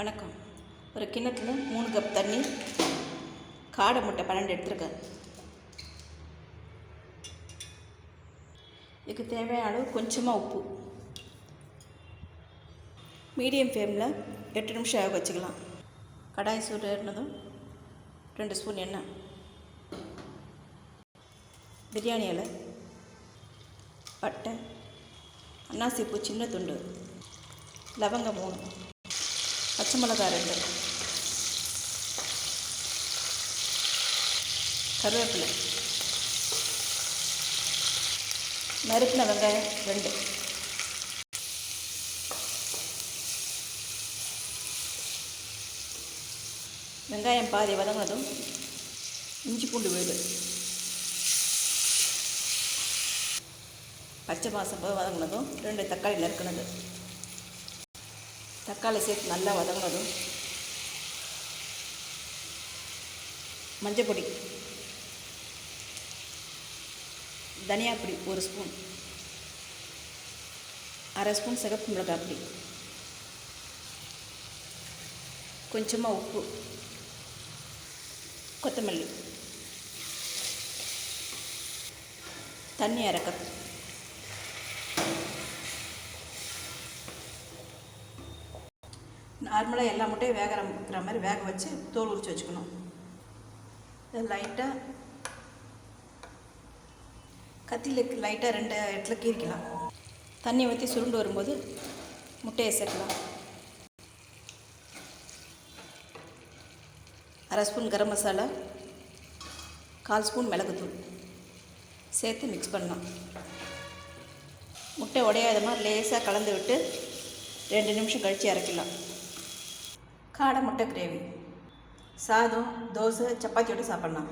வணக்கம். ஒரு கிண்ணத்தில் மூணு கப் தண்ணி காடை முட்டை பன்னெண்டு எடுத்துருக்கேன். இதுக்கு தேவையான அளவு கொஞ்சமாக உப்பு. மீடியம் ஃப்ளேமில் எட்டு நிமிஷம் ஆக வச்சுக்கலாம். கடாய் சூடு ஏறினதும் ரெண்டு ஸ்பூன் எண்ணெய். பிரியாணி இலை பட்டை அன்னாசிப்பூ சின்ன துண்டு லவங்கம் மூணு. பச்சை மிளகாய் ரெண்டு. கருவேப்பிலை. நறுக்கின வெங்காயம் ரெண்டு. வெங்காயம் பாதி வதங்கினதும் இஞ்சி பூண்டு விழுது. பச்சை மாதம் போது வதங்கினதும் ரெண்டு தக்காளி நறுக்கினது. தக்காளி சேர்த்து நல்லா வதங்கினதும் மஞ்சள் பொடி தனியா பொடி ஒரு ஸ்பூன் அரை ஸ்பூன் சிகப்பு மிளகாய் பொடி கொஞ்சமாக உப்பு கொத்தமல்லி தண்ணி அரை நார்மலாக எல்லா முட்டையும் வேக வைக்கிற மாதிரி வேக வச்சு தோல் உரித்து வச்சுக்கணும். லைட்டாக கத்தியில் லைட்டாக ரெண்டு இடத்துல கீறிக்கலாம். தண்ணி ஊற்றி சுருண்டு வரும்போது முட்டையை சேர்க்கலாம். அரை ஸ்பூன் கரம் மசாலா கால் ஸ்பூன் மிளகுத்தூள் சேர்த்து மிக்ஸ் பண்ணலாம். முட்டை உடையாத மாதிரி லேசாக கலந்து விட்டு ரெண்டு நிமிஷம் கழித்து இறக்கலாம் காடை முட்டை கிரேவி. சாதம் தோசை சப்பாத்தியோடு சாப்பிட்லாம்.